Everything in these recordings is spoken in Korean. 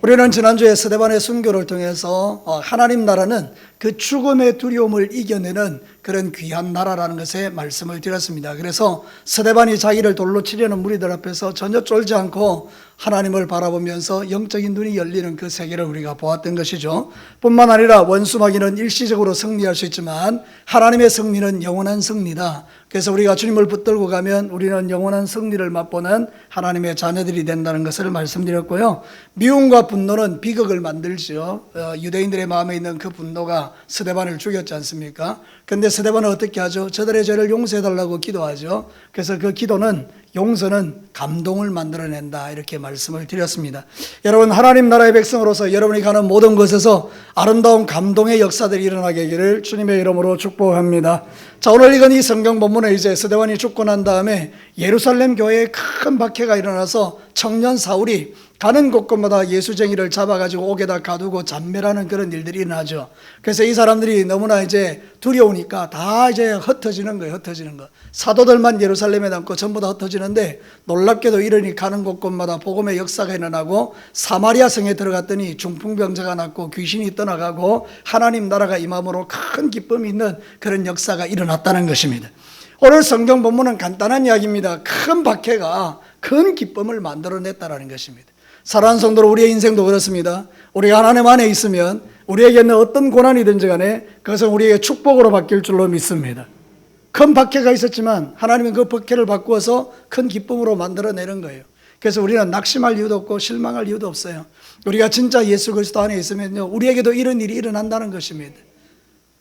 우리는 지난주에 스데반의 순교를 통해서 어, 하나님 나라는 그 죽음의 두려움을 이겨내는 그런 귀한 나라라는 것에 말씀을 드렸습니다. 그래서 스데반이 자기를 돌로 치려는 무리들 앞에서 전혀 쫄지 않고 하나님을 바라보면서 영적인 눈이 열리는 그 세계를 우리가 보았던 것이죠. 뿐만 아니라 원수마귀는 일시적으로 승리할 수 있지만 하나님의 승리는 영원한 승리다. 그래서 우리가 주님을 붙들고 가면 우리는 영원한 승리를 맛보는 하나님의 자녀들이 된다는 것을 말씀드렸고요. 미움과 분노는 비극을 만들지요. 어, 유대인들의 마음에 있는 그 분노가 스데반을 죽였지 않습니까? 근데 스데반은 어떻게 하죠? 저들의 죄를 용서해달라고 기도하죠. 그래서 그 기도는 용서는 감동을 만들어낸다 이렇게 말씀을 드렸습니다. 여러분 하나님 나라의 백성으로서 여러분이 가는 모든 곳에서 아름다운 감동의 역사들이 일어나게 되기를 주님의 이름으로 축복합니다. 자 오늘 읽은 이 성경 본문에 이제 스데반이 죽고 난 다음에 예루살렘 교회에 큰 박해가 일어나서 청년 사울이 가는 곳곳마다 예수쟁이를 잡아가지고 옥에다 가두고 잔멸하는 그런 일들이 일어나죠. 그래서 이 사람들이 너무나 이제 두려우니까 다 이제 흩어지는 거예요. 흩어지는 거. 사도들만 예루살렘에 남고 전부 다 흩어지는 데 놀랍게도 이러니 가는 곳곳마다 복음의 역사가 일어나고 사마리아 성에 들어갔더니 중풍병자가 낫고 귀신이 떠나가고 하나님 나라가 임함으로 큰 기쁨이 있는 그런 역사가 일어났다는 것입니다. 오늘 성경 본문은 간단한 이야기입니다. 큰 박해가 큰 기쁨을 만들어냈다라는 것입니다. 사랑하는 성도로 우리의 인생도 그렇습니다. 우리가 하나님 안에 있으면 우리에게 는 어떤 고난이든지 간에 그것은 우리에게 축복으로 바뀔 줄로 믿습니다. 큰 박해가 있었지만 하나님은 그 박해를 바꾸어서 큰 기쁨으로 만들어내는 거예요. 그래서 우리는 낙심할 이유도 없고 실망할 이유도 없어요. 우리가 진짜 예수 그리스도 안에 있으면요. 우리에게도 이런 일이 일어난다는 것입니다.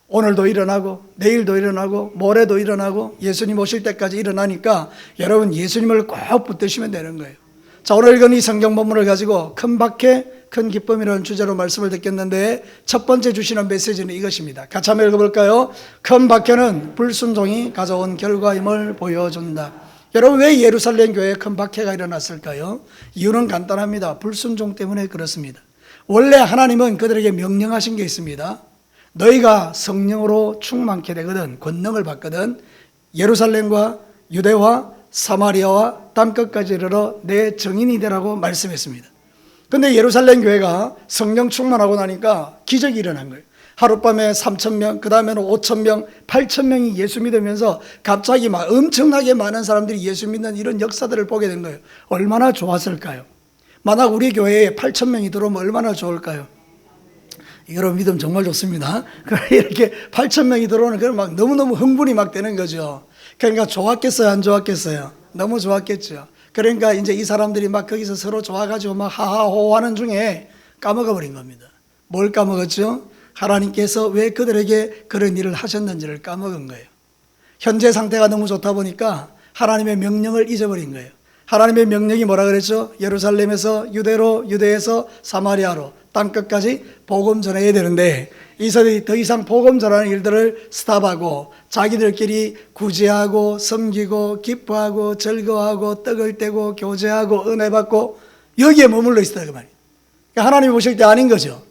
오늘도 일어나고 내일도 일어나고 모레도 일어나고 예수님 오실 때까지 일어나니까 여러분 예수님을 꼭 붙드시면 되는 거예요. 자, 오늘 읽은 이 성경 본문을 가지고 큰 박해, 큰 기쁨이라는 주제로 말씀을 듣겠는데 첫 번째 주시는 메시지는 이것입니다. 같이 한번 읽어볼까요? 큰 박해는 불순종이 가져온 결과임을 보여준다. 여러분 왜 예루살렘 교회에 큰 박해가 일어났을까요? 이유는 간단합니다. 불순종 때문에 그렇습니다. 원래 하나님은 그들에게 명령하신 게 있습니다. 너희가 성령으로 충만케 되거든 권능을 받거든 예루살렘과 유대와 사마리아와 땅끝까지 이르러 내 증인이 되라고 말씀했습니다. 근데 예루살렘 교회가 성령 충만하고 나니까 기적이 일어난 거예요. 하룻밤에 3천 명, 그 다음에는 5천 명, 8천 명이 예수 믿으면서 갑자기 막 엄청나게 많은 사람들이 예수 믿는 이런 역사들을 보게 된 거예요. 얼마나 좋았을까요? 만약 우리 교회에 8천 명이 들어오면 얼마나 좋을까요? 여러분 믿음 정말 좋습니다. 이렇게 8천 명이 들어오는 그런 막 너무너무 흥분이 막 되는 거죠. 그러니까 좋았겠어요, 안 좋았겠어요? 너무 좋았겠죠. 그러니까 이제 이 사람들이 막 거기서 서로 좋아가지고 막 하하호 하는 중에 까먹어 버린 겁니다. 뭘 까먹었죠? 하나님께서 왜 그들에게 그런 일을 하셨는지를 까먹은 거예요. 현재 상태가 너무 좋다 보니까 하나님의 명령을 잊어버린 거예요. 하나님의 명령이 뭐라 그랬죠? 예루살렘에서 유대로, 유대에서 사마리아로, 땅 끝까지 복음 전해야 되는데 이들이 더 이상 복음 전하는 일들을 스탑하고 자기들끼리 구제하고 섬기고 기뻐하고 즐거워하고 떡을 떼고 교제하고 은혜 받고 여기에 머물러 있었다 그 말이에요. 그러니까 하나님 보실 때 아닌 거죠.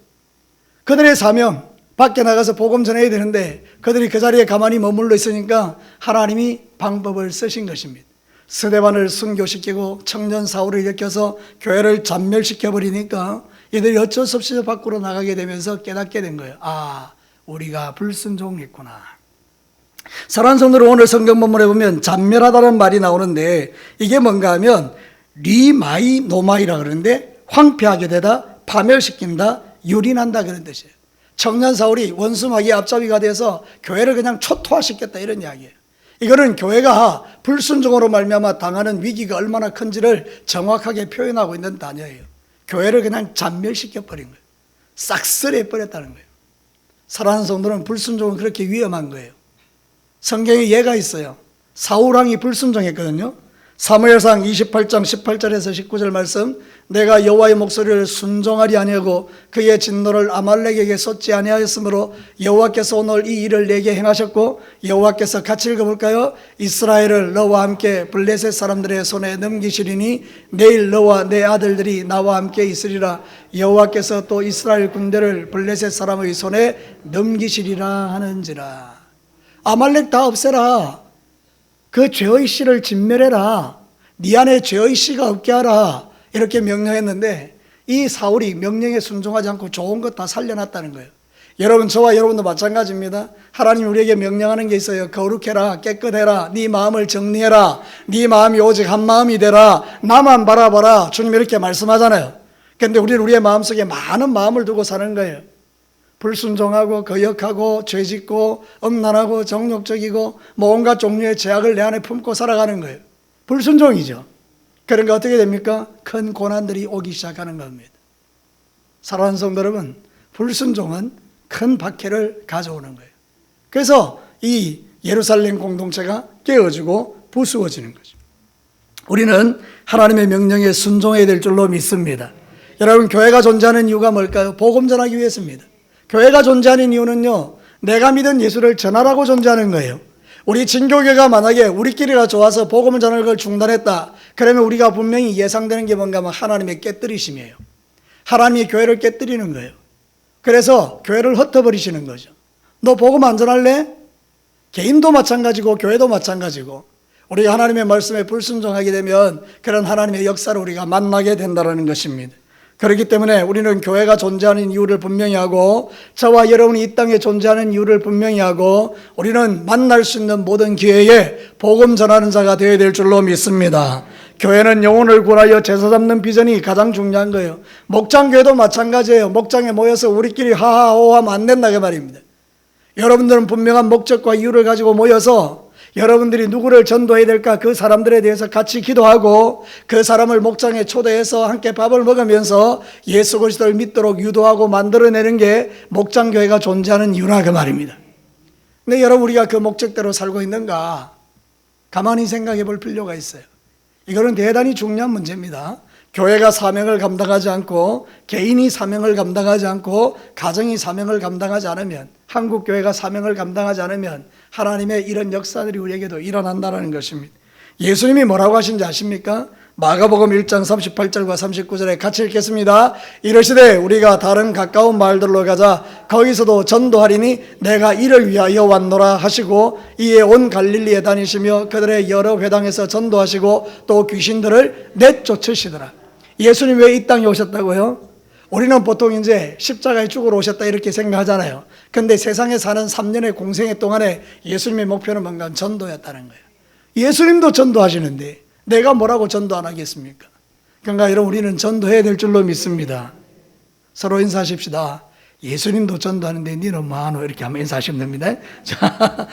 그들의 사명 밖에 나가서 복음 전해야 되는데 그들이 그 자리에 가만히 머물러 있으니까 하나님이 방법을 쓰신 것입니다. 스데반을 순교시키고 청년 사울을 일으켜서 교회를 잔멸시켜 버리니까 이들이 어쩔 수 없이 밖으로 나가게 되면서 깨닫게 된 거예요. 아, 우리가 불순종했구나. 사랑하는 성도들 오늘 성경 본문에 보면 잔멸하다는 말이 나오는데 이게 뭔가 하면 리마이 노마이라 그러는데 황폐하게 되다, 파멸시킨다, 유린한다 그런 뜻이에요. 청년 사울이 원수마귀 앞잡이가 돼서 교회를 그냥 초토화시켰다 이런 이야기예요. 이거는 교회가 불순종으로 말미암아 당하는 위기가 얼마나 큰지를 정확하게 표현하고 있는 단어예요. 교회를 그냥 잔멸시켜 버린 거예요. 싹쓸이 버렸다는 거예요. 사랑하는 성도는 불순종은 그렇게 위험한 거예요. 성경에 예가 있어요. 사울왕이 불순종했거든요. 사무엘상 28장 18절에서 19절 말씀 내가 여호와의 목소리를 순종하리 아니하고 그의 진노를 아말렉에게 쏟지 아니하였으므로 여호와께서 오늘 이 일을 내게 행하셨고 여호와께서 같이 읽어볼까요? 이스라엘을 너와 함께 블레셋 사람들의 손에 넘기시리니 내일 너와 내 아들들이 나와 함께 있으리라 여호와께서 또 이스라엘 군대를 블레셋 사람의 손에 넘기시리라 하는지라 아말렉 다 없애라 그 죄의 씨를 진멸해라. 네 안에 죄의 씨가 없게 하라. 이렇게 명령했는데 이 사울이 명령에 순종하지 않고 좋은 것 다 살려놨다는 거예요. 여러분 저와 여러분도 마찬가지입니다. 하나님 우리에게 명령하는 게 있어요. 거룩해라, 깨끗해라, 네 마음을 정리해라, 네 마음이 오직 한 마음이 되라, 나만 바라봐라. 주님 이렇게 말씀하잖아요. 근데 우리는 우리의 마음 속에 많은 마음을 두고 사는 거예요. 불순종하고 거역하고 죄짓고 엄난하고 정욕적이고 뭐 온갖 종류의 죄악을 내 안에 품고 살아가는 거예요. 불순종이죠. 그러니까 어떻게 됩니까? 큰 고난들이 오기 시작하는 겁니다. 사랑하는 성도 여러분, 불순종은 큰 박해를 가져오는 거예요. 그래서 이 예루살렘 공동체가 깨어지고 부수어지는 거죠. 우리는 하나님의 명령에 순종해야 될 줄로 믿습니다. 여러분, 교회가 존재하는 이유가 뭘까요? 복음 전하기 위해서입니다. 교회가 존재하는 이유는요, 내가 믿은 예수를 전하라고 존재하는 거예요. 우리 진교교가 만약에 우리끼리가 좋아서 복음을 전하는 걸 중단했다. 그러면 우리가 분명히 예상되는 게 뭔가 하면 하나님의 깨뜨리심이에요. 하나님이 교회를 깨뜨리는 거예요. 그래서 교회를 흩어버리시는 거죠. 너 복음 안 전할래? 개인도 마찬가지고 교회도 마찬가지고 우리가 하나님의 말씀에 불순종하게 되면 그런 하나님의 역사를 우리가 만나게 된다는 것입니다. 그렇기 때문에 우리는 교회가 존재하는 이유를 분명히 하고 저와 여러분이 이 땅에 존재하는 이유를 분명히 하고 우리는 만날 수 있는 모든 기회에 복음 전하는 자가 되어야 될 줄로 믿습니다. 교회는 영혼을 구하여 제사 잡는 비전이 가장 중요한 거예요. 목장교회도 마찬가지예요. 목장에 모여서 우리끼리 하하호하면 안 된다 그 말입니다. 여러분들은 분명한 목적과 이유를 가지고 모여서 여러분들이 누구를 전도해야 될까 그 사람들에 대해서 같이 기도하고 그 사람을 목장에 초대해서 함께 밥을 먹으면서 예수 그리스도를 믿도록 유도하고 만들어내는 게 목장 교회가 존재하는 이유라 그 말입니다. 근데 여러분 우리가 그 목적대로 살고 있는가 가만히 생각해 볼 필요가 있어요. 이거는 대단히 중요한 문제입니다. 교회가 사명을 감당하지 않고 개인이 사명을 감당하지 않고 가정이 사명을 감당하지 않으면 한국 교회가 사명을 감당하지 않으면 하나님의 이런 역사들이 우리에게도 일어난다는 것입니다. 예수님이 뭐라고 하신지 아십니까? 마가복음 1장 38절과 39절에 같이 읽겠습니다. 이러시되 우리가 다른 가까운 마을들로 가자 거기서도 전도하리니 내가 이를 위하여 왔노라 하시고 이에 온 갈릴리에 다니시며 그들의 여러 회당에서 전도하시고 또 귀신들을 내쫓으시더라. 예수님 왜 이 땅에 오셨다고요? 우리는 보통 이제 십자가에 죽으러 오셨다 이렇게 생각하잖아요. 근데 세상에 사는 3년의 공생애 동안에 예수님의 목표는 뭔가 전도였다는 거예요. 예수님도 전도하시는데 내가 뭐라고 전도 안 하겠습니까? 그러니까 여러분 우리는 전도해야 될 줄로 믿습니다. 서로 인사하십시다. 예수님도 전도하는데 니는 뭐하노? 이렇게 하면 인사하시면 됩니다. 자,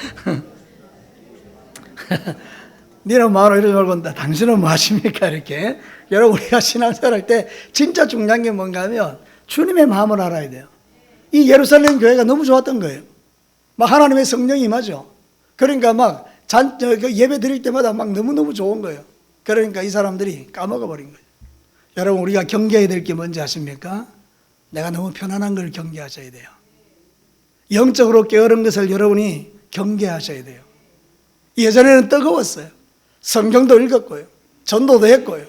니는 뭐하노? 이러지 말고 당신은 뭐 하십니까? 이렇게. 여러분 우리가 신앙생활 할 때 진짜 중요한 게 뭔가 하면 주님의 마음을 알아야 돼요. 이 예루살렘 교회가 너무 좋았던 거예요. 막 하나님의 성령이 임하죠. 그러니까 막 잔, 저, 그 예배 드릴 때마다 막 너무너무 좋은 거예요. 그러니까 이 사람들이 까먹어 버린 거예요. 여러분, 우리가 경계해야 될 게 뭔지 아십니까? 내가 너무 편안한 걸 경계하셔야 돼요. 영적으로 게으른 것을 여러분이 경계하셔야 돼요. 예전에는 뜨거웠어요. 성경도 읽었고요. 전도도 했고요.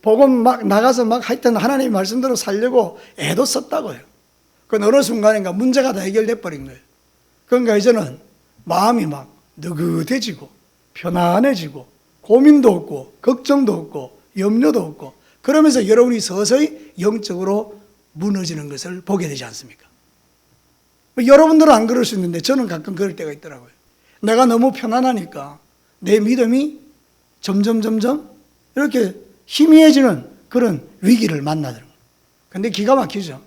복음 막 나가서 막 하여튼 하나님의 말씀대로 살려고 애도 썼다고요. 그 어느 순간인가 문제가 다 해결돼 버린 거예요. 그러니까 이제는 마음이 막 느긋해지고 편안해지고 고민도 없고 걱정도 없고 염려도 없고 그러면서 여러분이 서서히 영적으로 무너지는 것을 보게 되지 않습니까? 여러분들은 안 그럴 수 있는데 저는 가끔 그럴 때가 있더라고요. 내가 너무 편안하니까 내 믿음이 점점 점점 이렇게 희미해지는 그런 위기를 만나더라고요. 근데 기가 막히죠.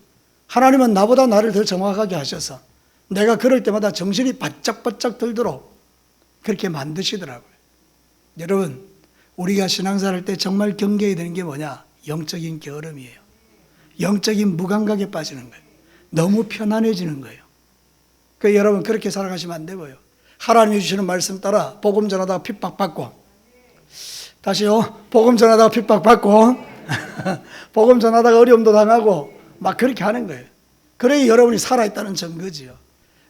하나님은 나보다 나를 더 정확하게 하셔서 내가 그럴 때마다 정신이 바짝바짝 들도록 그렇게 만드시더라고요. 여러분, 우리가 할때 정말 경계해야 되는 게 뭐냐? 영적인 게으름이에요. 영적인 무감각에 빠지는 거예요. 너무 편안해지는 거예요. 그 여러분 그렇게 살아가시면 안 되고요. 하나님이 주시는 말씀 따라 복음 전하다가 핍박받고 다시요. 복음 전하다가 핍박받고 복음 전하다가 어려움도 당하고 막 그렇게 하는 거예요. 그래야 여러분이 살아있다는 증거지요.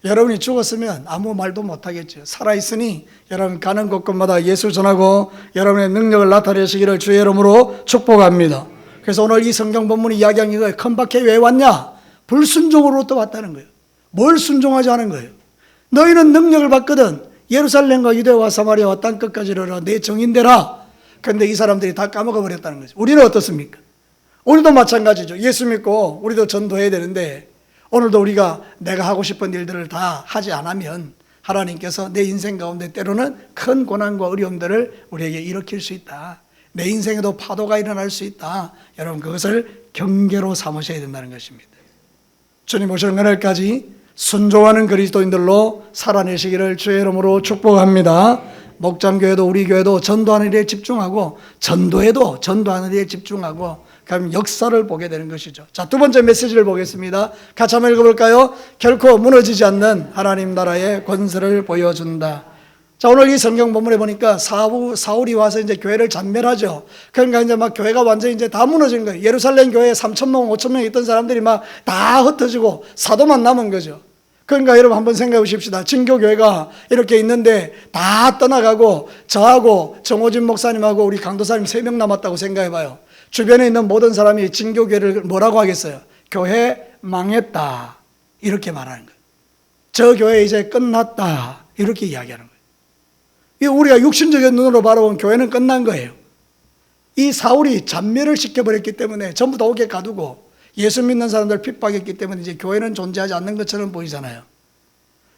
여러분이 죽었으면 아무 말도 못하겠죠. 살아있으니 여러분 가는 곳곳마다 예수 전하고 여러분의 능력을 나타내시기를 주의 이름으로 축복합니다. 그래서 오늘 이 성경 본문이 이야기하는 거예요. 큰 박해 왜 왔냐? 불순종으로 또 왔다는 거예요. 뭘 순종하지 않은 거예요? 너희는 능력을 받거든. 예루살렘과 유대와 사마리아와 땅 끝까지 이르라 내 정인되라. 근데 이 사람들이 다 까먹어 버렸다는 거죠. 우리는 어떻습니까? 우리도 마찬가지죠. 예수 믿고 우리도 전도해야 되는데 오늘도 우리가 내가 하고 싶은 일들을 다 하지 않으면 하나님께서 내 인생 가운데 때로는 큰 고난과 어려움들을 우리에게 일으킬 수 있다. 내 인생에도 파도가 일어날 수 있다. 여러분 그것을 경계로 삼으셔야 된다는 것입니다. 주님 오시는 그날까지 순종하는 그리스도인들로 살아내시기를 주의 이름으로 축복합니다. 목장교회도 우리 교회도 전도하는 일에 집중하고 전도에도 전도하는 일에 집중하고 그럼 역사를 보게 되는 것이죠. 자, 두 번째 메시지를 보겠습니다. 같이 한번 읽어볼까요? 결코 무너지지 않는 하나님 나라의 권세를 보여준다. 자, 오늘 이 성경 본문에 보니까 사우, 사울이 와서 이제 교회를 잔멸하죠. 그러니까 이제 막 교회가 완전히 이제 다 무너진 거예요. 예루살렘 교회에 3천명, 5천명 있던 사람들이 막 다 흩어지고 사도만 남은 거죠. 그러니까 여러분 한번 생각해 보십시다. 진교교회가 이렇게 있는데 다 떠나가고 저하고 정호진 목사님하고 우리 강도사님 세 명 남았다고 생각해 봐요. 주변에 있는 모든 사람이 진교교회를 뭐라고 하겠어요? 교회 망했다. 이렇게 말하는 거예요. 저 교회 이제 끝났다. 이렇게 이야기하는 거예요. 이 우리가 육신적인 눈으로 바라본 교회는 끝난 거예요. 이 사울이 잔멸을 시켜버렸기 때문에 전부 다 오게 가두고 예수 믿는 사람들 핍박했기 때문에 이제 교회는 존재하지 않는 것처럼 보이잖아요.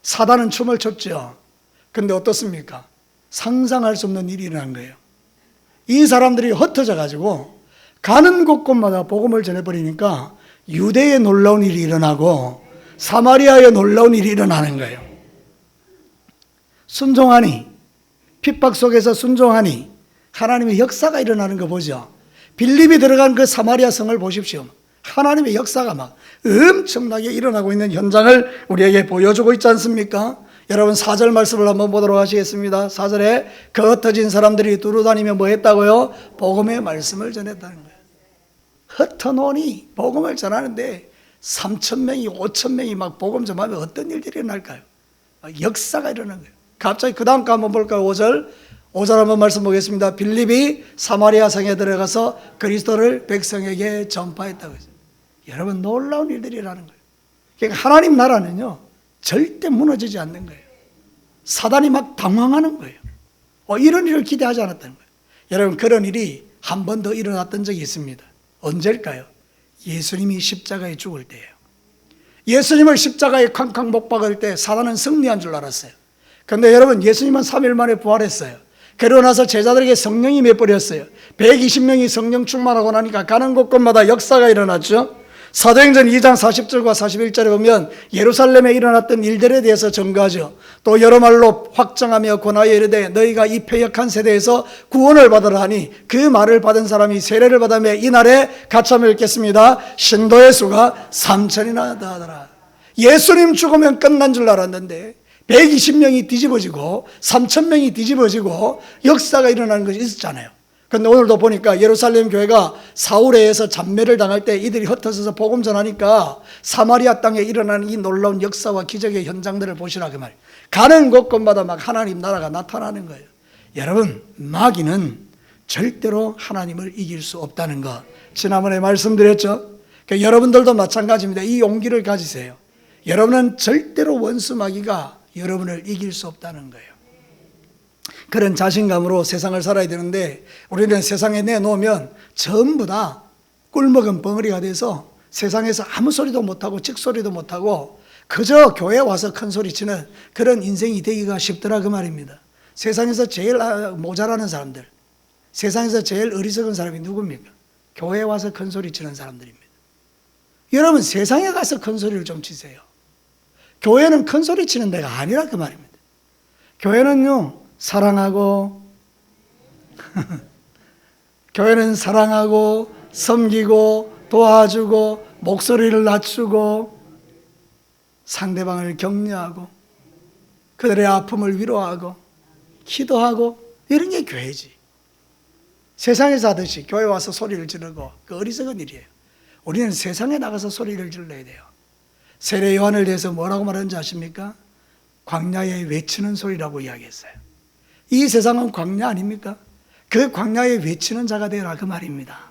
사단은 춤을 췄죠. 근데 어떻습니까? 상상할 수 없는 일이 일어난 거예요. 이 사람들이 흩어져 가지고 가는 곳곳마다 복음을 전해버리니까 유대에 놀라운 일이 일어나고 사마리아에 놀라운 일이 일어나는 거예요. 순종하니 핍박 속에서 순종하니 하나님의 역사가 일어나는 거 보죠. 빌립이 들어간 그 사마리아 성을 보십시오. 하나님의 역사가 막 엄청나게 일어나고 있는 현장을 우리에게 보여주고 있지 않습니까? 여러분 4절 말씀을 한번 보도록 하시겠습니다. 4절에 그 흩어진 사람들이 두루다니며 뭐 했다고요? 복음의 말씀을 전했다는 거예요. 흩어놓으니 복음을 전하는데 3천 명이 5천 명이 막 복음 전하면 어떤 일들이 일어날까요? 역사가 일어나는 거예요. 갑자기 그 다음 거 한번 볼까요? 5절 5절 한번 말씀 보겠습니다. 빌립이 사마리아 성에 들어가서 그리스도를 백성에게 전파했다고 했어요. 여러분 놀라운 일들이 일어나는 거예요. 그러니까 하나님 나라는요 절대 무너지지 않는 거예요. 사단이 막 당황하는 거예요. 어, 이런 일을 기대하지 않았다는 거예요. 여러분 그런 일이 한 번 더 일어났던 적이 있습니다. 언제일까요? 예수님이 십자가에 죽을 때예요. 예수님을 십자가에 쾅쾅 못 박을 때 사단은 승리한 줄 알았어요. 근데 여러분 예수님은 3일 만에 부활했어요. 그러고 나서 제자들에게 성령이 맺버렸어요. 120명이 성령 충만하고 나니까 가는 곳곳마다 역사가 일어났죠. 사도행전 2장 40절과 41절에 보면 예루살렘에 일어났던 일들에 대해서 전가하죠. 또 여러 말로 확정하며 권하여 이르되 너희가 이 패역한 세대에서 구원을 받으라 하니 그 말을 받은 사람이 세례를 받으며 이날에 가참을 읽겠습니다. 신도의 수가 3천이나 더하더라. 예수님 죽으면 끝난 줄 알았는데 120명이 뒤집어지고 3천 명이 뒤집어지고 역사가 일어나는 것이 있었잖아요. 근데 오늘도 보니까 예루살렘 교회가 사울에 의해서 잔매를 당할 때 이들이 흩어져서 복음 전하니까 사마리아 땅에 일어나는 이 놀라운 역사와 기적의 현장들을 보시라 그 말. 가는 곳곳마다 막 하나님 나라가 나타나는 거예요. 여러분 마귀는 절대로 하나님을 이길 수 없다는 것 지난번에 말씀드렸죠. 그러니까 여러분들도 마찬가지입니다. 이 용기를 가지세요. 여러분은 절대로 원수 마귀가 여러분을 이길 수 없다는 거예요. 그런 자신감으로 세상을 살아야 되는데 우리는 세상에 내놓으면 전부 다 꿀먹은 벙어리가 돼서 세상에서 아무 소리도 못하고 찍소리도 못하고 그저 교회 와서 큰 소리 치는 그런 인생이 되기가 쉽더라 그 말입니다. 세상에서 제일 모자라는 사람들, 세상에서 제일 어리석은 사람이 누굽니까? 교회 와서 큰 소리 치는 사람들입니다. 여러분 세상에 가서 큰 소리를 좀 치세요. 교회는 큰 소리 치는 데가 아니라 그 말입니다. 교회는요, 사랑하고, 교회는 사랑하고, 섬기고, 도와주고, 목소리를 낮추고, 상대방을 격려하고, 그들의 아픔을 위로하고, 기도하고, 이런 게 교회지. 세상에서 하듯이 교회 와서 소리를 지르고, 그 어리석은 일이에요. 우리는 세상에 나가서 소리를 질러야 돼요. 세례 요한을 대해서 뭐라고 말하는지 아십니까? 광야에 외치는 소리라고 이야기했어요. 이 세상은 광야 아닙니까? 그 광야에 외치는 자가 되라 그 말입니다.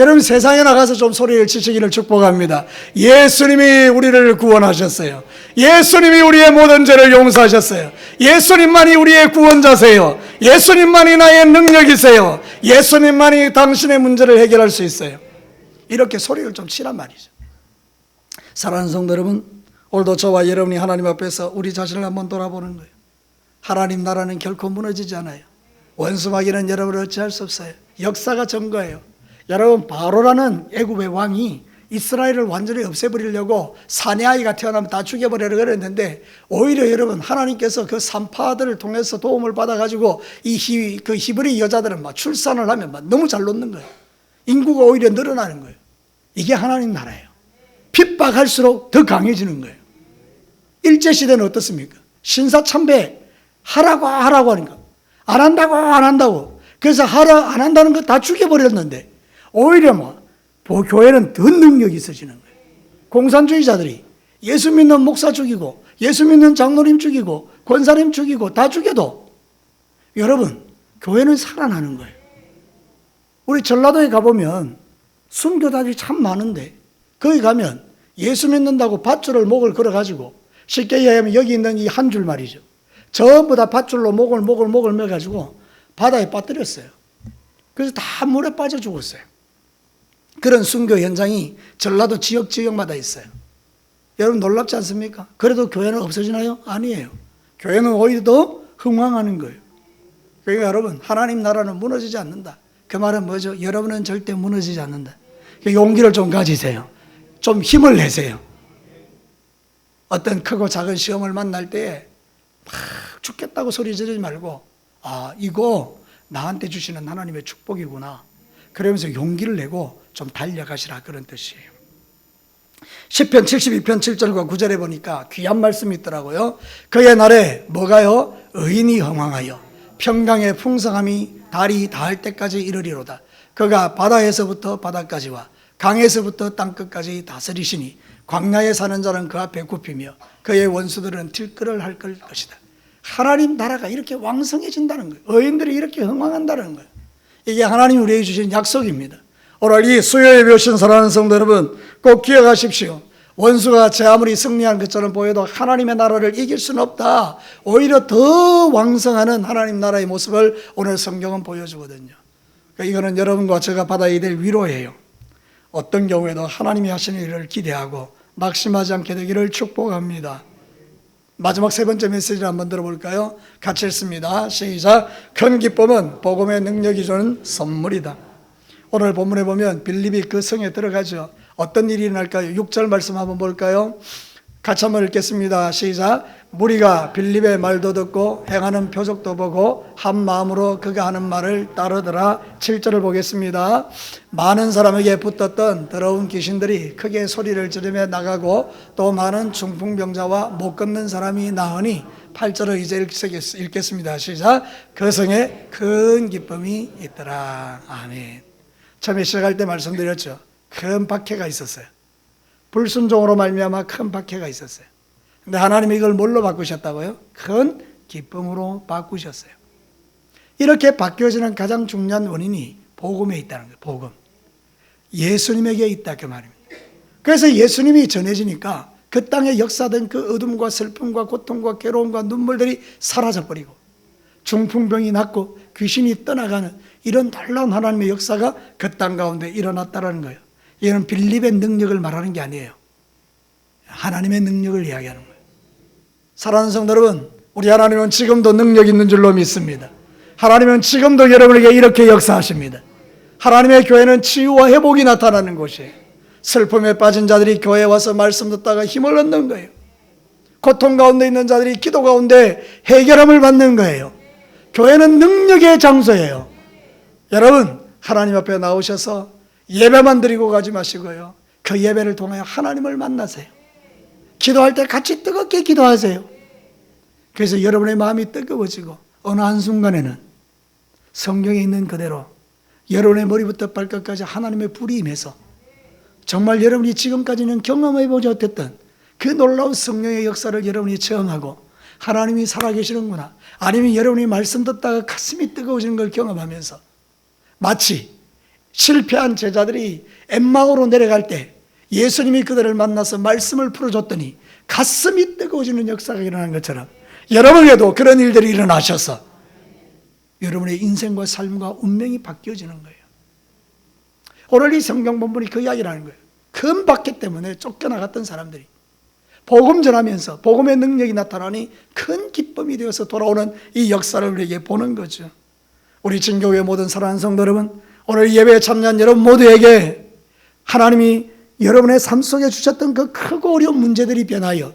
여러분 세상에 나가서 좀 소리를 치시기를 축복합니다. 예수님이 우리를 구원하셨어요. 예수님이 우리의 모든 죄를 용서하셨어요. 예수님만이 우리의 구원자세요. 예수님만이 나의 능력이세요. 예수님만이 당신의 문제를 해결할 수 있어요. 이렇게 소리를 좀 치란 말이죠. 사랑하는 성도 여러분, 오늘도 저와 여러분이 하나님 앞에서 우리 자신을 한번 돌아보는 거예요. 하나님 나라는 결코 무너지지 않아요. 원수마귀는 여러분을 어찌할 수 없어요. 역사가 증거예요. 여러분 바로라는 애굽의 왕이 이스라엘을 완전히 없애버리려고 사내 아이가 태어나면 다 죽여버리려고 그랬는데 오히려 여러분 하나님께서 그 산파들을 통해서 도움을 받아가지고 이 히, 그 히브리 여자들은 막 출산을 하면 막 너무 잘 놓는 거예요. 인구가 오히려 늘어나는 거예요. 이게 하나님 나라예요. 핍박할수록 더 강해지는 거예요. 일제 시대는 어떻습니까? 신사참배 하라고 하라고 하니까 안 한다고 안 한다고 그래서 하라 안 한다는 거 다 죽여버렸는데 오히려 뭐 교회는 더 능력이 있어지는 거예요. 공산주의자들이 예수 믿는 목사 죽이고 예수 믿는 장로님 죽이고 권사님 죽이고 다 죽여도 여러분 교회는 살아나는 거예요. 우리 전라도에 가보면 순교자들이 참 많은데 거기 가면 예수 믿는다고 밧줄을 목을 걸어가지고 쉽게 얘기하면 여기 있는 이 한 줄 말이죠. 전부 다 밧줄로 목을 목을 목을 매가지고 바다에 빠뜨렸어요. 그래서 다 물에 빠져 죽었어요. 그런 순교 현장이 전라도 지역 지역마다 있어요. 여러분 놀랍지 않습니까? 그래도 교회는 없어지나요? 아니에요. 교회는 오히려 더 흥왕하는 거예요. 그러니까 여러분 하나님 나라는 무너지지 않는다. 그 말은 뭐죠? 여러분은 절대 무너지지 않는다. 그 용기를 좀 가지세요. 좀 힘을 내세요. 어떤 크고 작은 시험을 만날 때 막 죽겠다고 소리 지르지 말고 아 이거 나한테 주시는 하나님의 축복이구나. 그러면서 용기를 내고 좀 달려가시라 그런 뜻이에요. 10편 72편 7절과 9절에 보니까 귀한 말씀이 있더라고요. 그의 날에 뭐가요? 의인이 흥왕하여 평강의 풍성함이 달이 닿을 때까지 이르리로다. 그가 바다에서부터 바다까지와 강에서부터 땅끝까지 다스리시니 광야에 사는 자는 그 앞에 굽히며 그의 원수들은 틸끌을 할 것이다. 하나님 나라가 이렇게 왕성해진다는 거예요. 의인들이 이렇게 흥왕한다는 거예요. 이게 하나님 우리에게 주신 약속입니다. 오늘 이 수요에 벼신 사랑하는 성도 여러분 꼭 기억하십시오. 원수가 제 아무리 승리한 것처럼 보여도 하나님의 나라를 이길 수는 없다. 오히려 더 왕성하는 하나님 나라의 모습을 오늘 성경은 보여주거든요. 그러니까 이거는 여러분과 제가 받아야 될 위로예요. 어떤 경우에도 하나님이 하시는 일을 기대하고 낙심하지 않게 되기를 축복합니다. 마지막 세 번째 메시지를 한번 들어볼까요? 같이 읽습니다. 시작. 큰 기쁨은 복음의 능력이 주는 선물이다. 오늘 본문에 보면 빌립이 그 성에 들어가죠. 어떤 일이 일어날까요? 6절 말씀 한번 볼까요? 같이 한번 읽겠습니다. 시작. 무리가 빌립의 말도 듣고 행하는 표적도 보고 한 마음으로 그가 하는 말을 따르더라. 7절을 보겠습니다. 많은 사람에게 붙었던 더러운 귀신들이 크게 소리를 지르며 나가고 또 많은 중풍병자와 못 걷는 사람이 나으니 8절을 이제 읽겠습니다. 시작. 그 성에 큰 기쁨이 있더라. 아멘. 처음에 시작할 때 말씀드렸죠. 큰 박해가 있었어요. 불순종으로 말미암아 큰 박해가 있었어요. 근데 하나님이 이걸 뭘로 바꾸셨다고요? 큰 기쁨으로 바꾸셨어요. 이렇게 바뀌어지는 가장 중요한 원인이 복음에 있다는 거예요. 복음. 예수님에게 있다 그 말입니다. 그래서 예수님이 전해지니까 그 땅에 역사된 그 어둠과 슬픔과 고통과 괴로움과 눈물들이 사라져 버리고 중풍병이 낫고 귀신이 떠나가는 이런 놀라운 하나님의 역사가 그 땅 가운데 일어났다라는 거예요. 이는 빌립의 능력을 말하는 게 아니에요. 하나님의 능력을 이야기하는 거예요. 사랑하는 성도 여러분, 우리 하나님은 지금도 능력 있는 줄로 믿습니다. 하나님은 지금도 여러분에게 이렇게 역사하십니다. 하나님의 교회는 치유와 회복이 나타나는 곳이에요. 슬픔에 빠진 자들이 교회에 와서 말씀 듣다가 힘을 얻는 거예요. 고통 가운데 있는 자들이 기도 가운데 해결함을 받는 거예요. 교회는 능력의 장소예요. 여러분, 하나님 앞에 나오셔서 예배만 드리고 가지 마시고요. 그 예배를 통하여 하나님을 만나세요. 기도할 때 같이 뜨겁게 기도하세요. 그래서 여러분의 마음이 뜨거워지고 어느 한순간에는 성경에 있는 그대로 여러분의 머리부터 발끝까지 하나님의 불이 임해서 정말 여러분이 지금까지는 경험해 보지 못했던 그 놀라운 성령의 역사를 여러분이 체험하고 하나님이 살아계시는구나. 아니면 여러분이 말씀 듣다가 가슴이 뜨거워지는 걸 경험하면서 마치 실패한 제자들이 엠마오로 내려갈 때 예수님이 그들을 만나서 말씀을 풀어줬더니 가슴이 뜨거워지는 역사가 일어난 것처럼 여러분에게도 그런 일들이 일어나셔서 여러분의 인생과 삶과 운명이 바뀌어지는 거예요. 오늘 이 성경 본문이 그 이야기를 하는 거예요. 큰 박해 때문에 쫓겨나갔던 사람들이 복음 전하면서 복음의 능력이 나타나니 큰 기쁨이 되어서 돌아오는 이 역사를 우리에게 보는 거죠. 우리 진교회 모든 사랑하는 성도 여러분, 오늘 예배에 참여한 여러분 모두에게 하나님이 여러분의 삶 속에 주셨던 그 크고 어려운 문제들이 변하여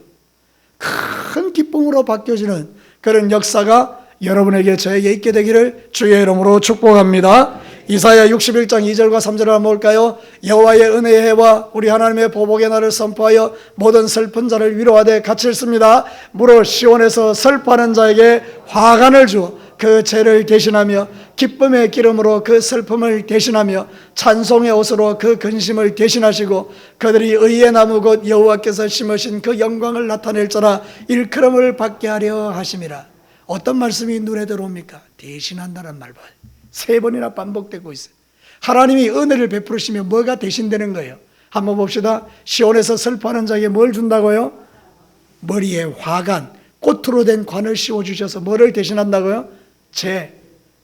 큰 기쁨으로 바뀌어지는 그런 역사가 여러분에게 저에게 있게 되기를 주의 이름으로 축복합니다. 이사야 61장 2절과 3절을 한번 볼까요? 여호와의 은혜의 해와 우리 하나님의 보복의 날을 선포하여 모든 슬픈 자를 위로하되 같이 읽습니다. 무릇 시온에서 슬퍼하는 자에게 화관을 주어 그 죄를 대신하며 기쁨의 기름으로 그 슬픔을 대신하며 찬송의 옷으로 그 근심을 대신하시고 그들이 의의 나무 곧 여호와께서 심으신 그 영광을 나타낼 자라 일컬음을 받게 하려 하심이라. 어떤 말씀이 눈에 들어옵니까? 대신한다는 말 봐. 세 번이나 반복되고 있어요. 하나님이 은혜를 베풀으시면 뭐가 대신되는 거예요? 한번 봅시다. 시온에서 슬퍼하는 자에게 뭘 준다고요? 머리에 화관, 꽃으로 된 관을 씌워 주셔서 뭐를 대신한다고요? 죄.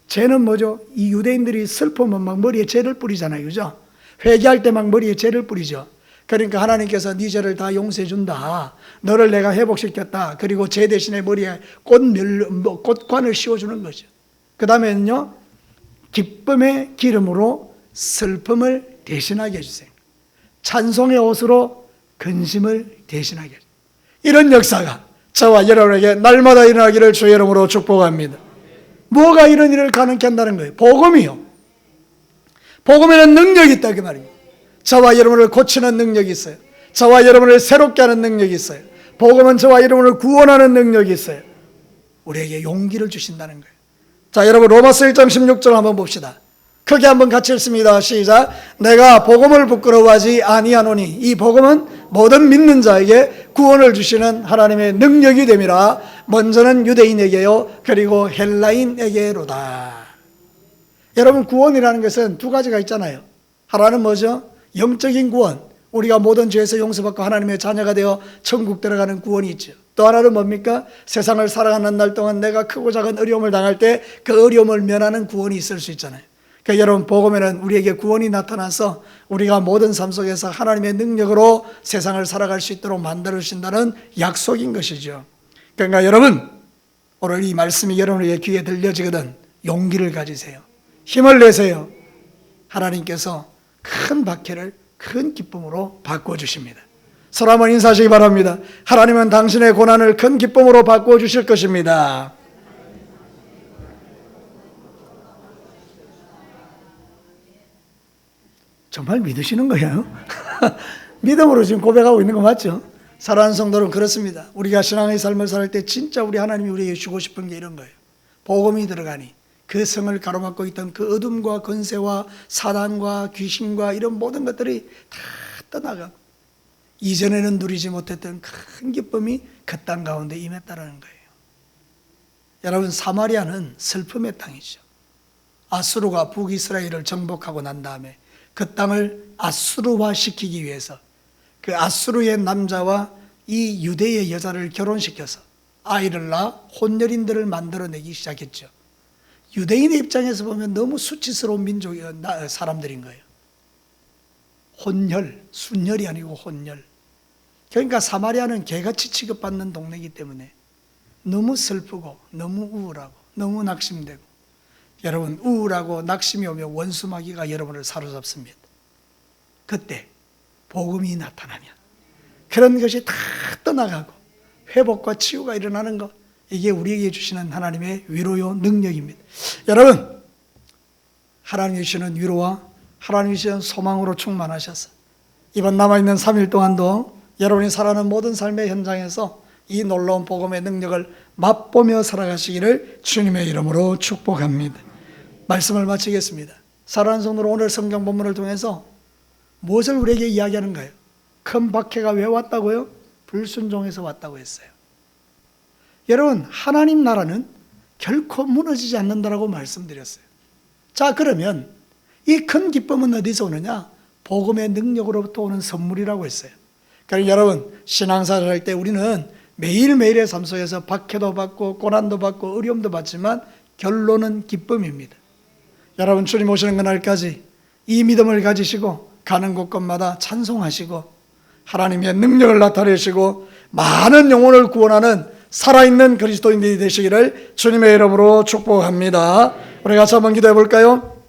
죄는 뭐죠? 이 유대인들이 슬프면 막 머리에 죄를 뿌리잖아요. 그죠? 회개할 때 막 머리에 죄를 뿌리죠. 그러니까 하나님께서 네 죄를 다 용서해 준다. 너를 내가 회복시켰다. 그리고 죄 대신에 머리에 꽃멸, 뭐 꽃관을 씌워 주는 거죠. 그 다음에는요, 기쁨의 기름으로 슬픔을 대신하게 해 주세요. 찬송의 옷으로 근심을 대신하게. 이런 역사가 저와 여러분에게 날마다 일어나기를 주의 이름으로 축복합니다. 뭐가 이런 일을 가능케 한다는 거예요? 복음이요. 복음에는 능력이 있다 그 말입니다. 저와 여러분을 고치는 능력이 있어요. 저와 여러분을 새롭게 하는 능력이 있어요. 복음은 저와 여러분을 구원하는 능력이 있어요. 우리에게 용기를 주신다는 거예요. 자, 여러분 로마서 1장 16절 한번 봅시다. 크게 한번 같이 읽습니다. 시작. 내가 복음을 부끄러워하지 아니하노니 이 복음은 모든 믿는 자에게 구원을 주시는 하나님의 능력이 됨이라. 먼저는 유대인에게요. 그리고 헬라인에게로다. 여러분 구원이라는 것은 두 가지가 있잖아요. 하나는 뭐죠? 영적인 구원. 우리가 모든 죄에서 용서받고 하나님의 자녀가 되어 천국 들어가는 구원이 있죠. 또 하나는 뭡니까? 세상을 살아가는 날 동안 내가 크고 작은 어려움을 당할 때 그 어려움을 면하는 구원이 있을 수 있잖아요. 그러니까 여러분 복음에는 우리에게 구원이 나타나서 우리가 모든 삶 속에서 하나님의 능력으로 세상을 살아갈 수 있도록 만들어 주신다는 약속인 것이죠. 그러니까 여러분 오늘 이 말씀이 여러분에게 귀에 들려지거든 용기를 가지세요. 힘을 내세요. 하나님께서 큰 박해를 큰 기쁨으로 바꿔 주십니다. 서로 한번 인사하시기 바랍니다. 하나님은 당신의 고난을 큰 기쁨으로 바꿔 주실 것입니다. 정말 믿으시는 거예요? 믿음으로 지금 고백하고 있는 거 맞죠? 사랑하는 성도는 그렇습니다. 우리가 신앙의 삶을 살 때 진짜 우리 하나님이 우리에게 주고 싶은 게 이런 거예요. 복음이 들어가니 그 성을 가로막고 있던 그 어둠과 권세와 사단과 귀신과 이런 모든 것들이 다 떠나가 이전에는 누리지 못했던 큰 기쁨이 그 땅 가운데 임했다라는 거예요. 여러분 사마리아는 슬픔의 땅이죠. 아수르가 북이스라엘을 정복하고 난 다음에 그 땅을 아수르화 시키기 위해서 그 아수르의 남자와 이 유대의 여자를 결혼시켜서 아이를 낳아 혼혈인들을 만들어내기 시작했죠. 유대인의 입장에서 보면 너무 수치스러운 민족 사람들인 거예요. 혼혈, 순혈이 아니고 혼혈. 그러니까 사마리아는 개같이 취급받는 동네이기 때문에 너무 슬프고 너무 우울하고 너무 낙심되고 여러분 우울하고 낙심이 오면 원수마귀가 여러분을 사로잡습니다. 그때 복음이 나타나면 그런 것이 다 떠나가고 회복과 치유가 일어나는 것 이게 우리에게 주시는 하나님의 위로요 능력입니다. 여러분 하나님이 주시는 위로와 하나님이 주시는 소망으로 충만하셔서 이번 남아있는 3일 동안도 여러분이 살아가는 모든 삶의 현장에서 이 놀라운 복음의 능력을 맛보며 살아가시기를 주님의 이름으로 축복합니다. 말씀을 마치겠습니다. 사랑하는 성도로 오늘 성경 본문을 통해서 무엇을 우리에게 이야기하는가요? 큰 박해가 왜 왔다고요? 불순종에서 왔다고 했어요. 여러분, 하나님 나라는 결코 무너지지 않는다라고 말씀드렸어요. 자, 그러면 이 큰 기쁨은 어디서 오느냐? 복음의 능력으로부터 오는 선물이라고 했어요. 그러니까 여러분, 신앙생활 할때 우리는 매일매일의 삶 속에서 박해도 받고 고난도 받고 어려움도 받지만 결론은 기쁨입니다. 여러분 주님 오시는 그날까지 이 믿음을 가지시고 가는 곳곳마다 찬송하시고 하나님의 능력을 나타내시고 많은 영혼을 구원하는 살아있는 그리스도인들이 되시기를 주님의 이름으로 축복합니다. 우리 같이 한번 기도해 볼까요?